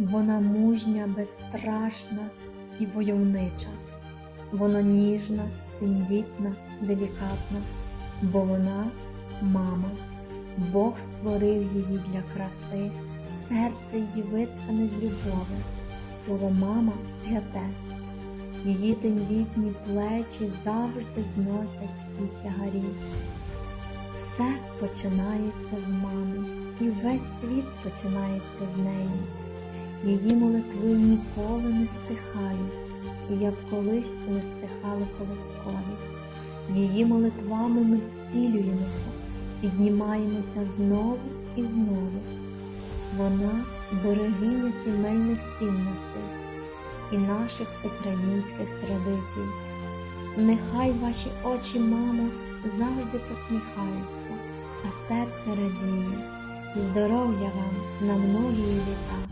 Вона мужня, безстрашна і войовнича. Вона ніжна, тендітна, делікатна, бо вона мама. Бог створив її для краси, серце її виткане з любові. Слово мама святе. Її тендітні плечі завжди зносять всі тягарі. Все починається з мами, і весь світ починається з неї. Її молитви ніколи не стихають, як колись не стихали колоскові. Її молитвами ми зцілюємося, піднімаємося знову і знову. Вона берегиня сімейних цінностей і наших українських традицій. Нехай ваші очі, мамо, завжди посміхаються, а серце радіє. Здоров'я вам на многії літа.